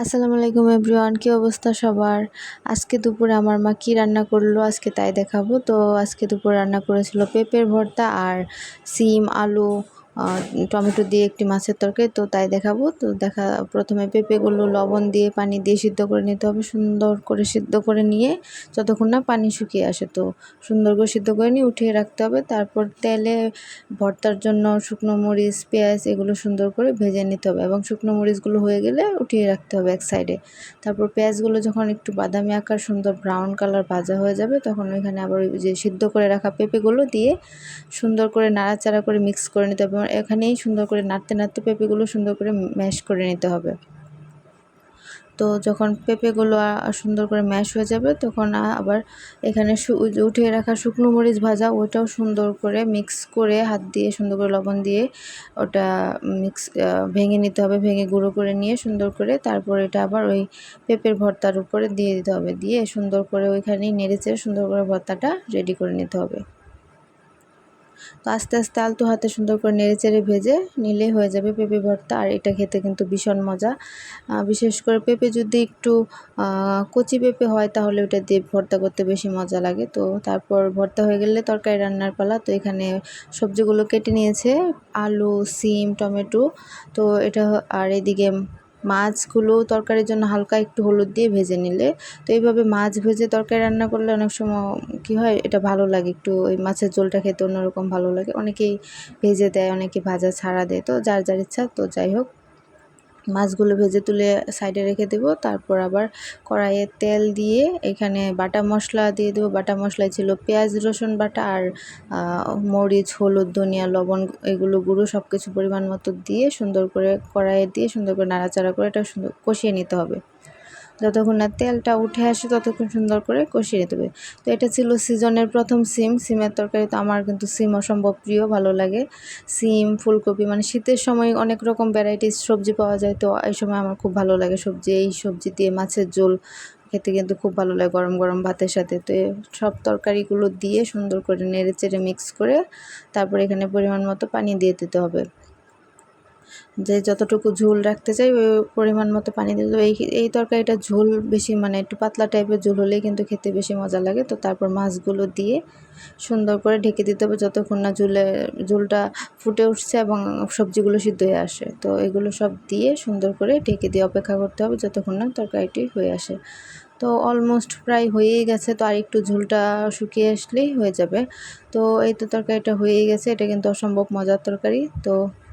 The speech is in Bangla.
আসসালামু আলাইকুম এভরিওয়ান, কী অবস্থা সবার? আজকে দুপুরে আমার মা কী রান্না করল আজকে তাই দেখাবো। তো আজকে দুপুরে রান্না করেছিল পেঁপের ভর্তা আর সিম, আলু টমেটো দিয়ে একটি মাছের তরকারি, তো তাই দেখাবো। তো দেখা, প্রথমে পেঁপেগুলো লবণ দিয়ে পানি দিয়ে সিদ্ধ করে নিতে হবে, সুন্দর করে সিদ্ধ করে নিয়ে যতক্ষণ না পানি শুকিয়ে আসে, তো সুন্দর করে সিদ্ধ করে নিয়ে উঠিয়ে রাখতে হবে। তারপর তেলে ভর্তার জন্য শুকনো মরিচ, পেঁয়াজ এগুলো সুন্দর করে ভেজে নিতে হবে এবং শুকনো মরিচগুলো হয়ে গেলে উঠিয়ে রাখতে হবে এক সাইডে। তারপর পেঁয়াজগুলো যখন একটু বাদামি আকার, সুন্দর ব্রাউন কালার ভাজা হয়ে যাবে, তখন ওইখানে আবার ওই যে সিদ্ধ করে রাখা পেঁপেগুলো দিয়ে সুন্দর করে নাড়াচাড়া করে মিক্স করে নিতে হবে। এখানেই সুন্দর করে নাড়তে নাড়তে পেঁপেগুলো সুন্দর করে ম্যাশ করে নিতে হবে। তো যখন পেঁপেগুলো সুন্দর করে ম্যাশ হয়ে যাবে, তখন আবার এখানে উঠিয়ে রাখা শুকনো মরিচ ভাজা ওটাও সুন্দর করে মিক্স করে হাত দিয়ে সুন্দর করে লবণ দিয়ে ওটা মিক্স ভেঙে নিতে হবে, ভেঙে গুঁড়ো করে নিয়ে সুন্দর করে তারপর এটা আবার ওই পেঁপের ভর্তার উপরে দিয়ে দিতে হবে। দিয়ে সুন্দর করে ওইখানেই নেড়েচে সুন্দর করে ভর্তাটা রেডি করে নিতে হবে। তো আস্তে আস্তে আলতো হাতে সুন্দর করে নেড়ে চেড়ে ভেজে নিলেই হয়ে যাবে পেঁপে ভর্তা। আর এটা খেতে কিন্তু ভীষণ মজা। বিশেষ করে পেঁপে যদি একটু কচি পেঁপে হয় তাহলে ওটা দিয়ে ভর্তা করতে বেশি মজা লাগে। তো তারপর ভর্তা হয়ে গেলে তরকারি রান্নার পালা। তো এখানে সবজিগুলো কেটে নিয়েছে। আলু, সিম, টমেটো। তো এটা আর এদিকে মাছগুলো তরকারির জন্য হালকা একটু হলুদ দিয়ে ভেজে নিলে। তো এইভাবে মাছ ভেজে তরকারি রান্না করলে অনেক সময় কী হয়, এটা ভালো লাগে। একটু ওই মাছের ঝোলটা খেতে অন্যরকম ভালো লাগে। অনেকেই ভেজে দেয়, অনেকে ভাজা ছাড়া দেয়। তো যার যার ইচ্ছা, তো যাই হোক। মাছগুলো ভেজে তুলে সাইডে রেখে দেব। তারপর আবার কড়াইয়ে তেল দিয়ে এখানে বাটা মশলা দিয়ে দেবো। বাটা মশলায় ছিল পেঁয়াজ, রসুন বাটা আর মরিচ, হলুদ, ধনিয়া, লবণ এগুলো গুঁড়ো সব কিছু পরিমাণ মতো দিয়ে সুন্দর করে কড়াইয়ে দিয়ে সুন্দর করে নাড়াচাড়া করে এটা সুন্দর কষিয়ে নিতে হবে। যতক্ষণ না তেলটা উঠে আসে ততক্ষণ সুন্দর করে কষিয়ে হবে তো এটা ছিল সিজনের প্রথম সিম। সিমের তরকারি তো আমার কিন্তু সিম অসম্ভব প্রিয়, ভালো লাগে। সিম, ফুলকপি মানে শীতের সময় অনেক রকম ভ্যারাইটিস সবজি পাওয়া যায়। তো এই সময় আমার খুব ভালো লাগে সবজি। এই সবজি দিয়ে মাছের ঝোল খেতে কিন্তু খুব ভালো লাগে গরম গরম ভাতের সাথে। তো সব তরকারিগুলো দিয়ে সুন্দর করে নেড়ে চেড়ে মিক্স করে তারপর এখানে পরিমাণ মতো পানি দিয়ে দিতে হবে। যে যতটুকু ঝোল রাখতে চাই, ওই পরিমাণ মতো পানি দিল। এই এই তরকারিটা ঝোল বেশি মানে একটু পাতলা টাইপের ঝোল হলেই কিন্তু খেতে বেশি মজা লাগে। তো তারপর মাছগুলো দিয়ে সুন্দর করে ঢেকে দিতে হবে যতক্ষণ না ঝুলে, ঝোলটা ফুটে উঠছে এবং সবজিগুলো সিদ্ধ হয়ে আসে। তো এগুলো সব দিয়ে সুন্দর করে ঢেকে দিয়ে অপেক্ষা করতে হবে যতক্ষণ না তরকারিটি হয়ে আসে। তো অলমোস্ট প্রায় হয়েই গেছে। তো আর একটু ঝোলটা শুকিয়ে আসলেই হয়ে যাবে। তো এই তো তরকারিটা হয়েই গেছে। এটা কিন্তু অসম্ভব মজার তরকারি। তো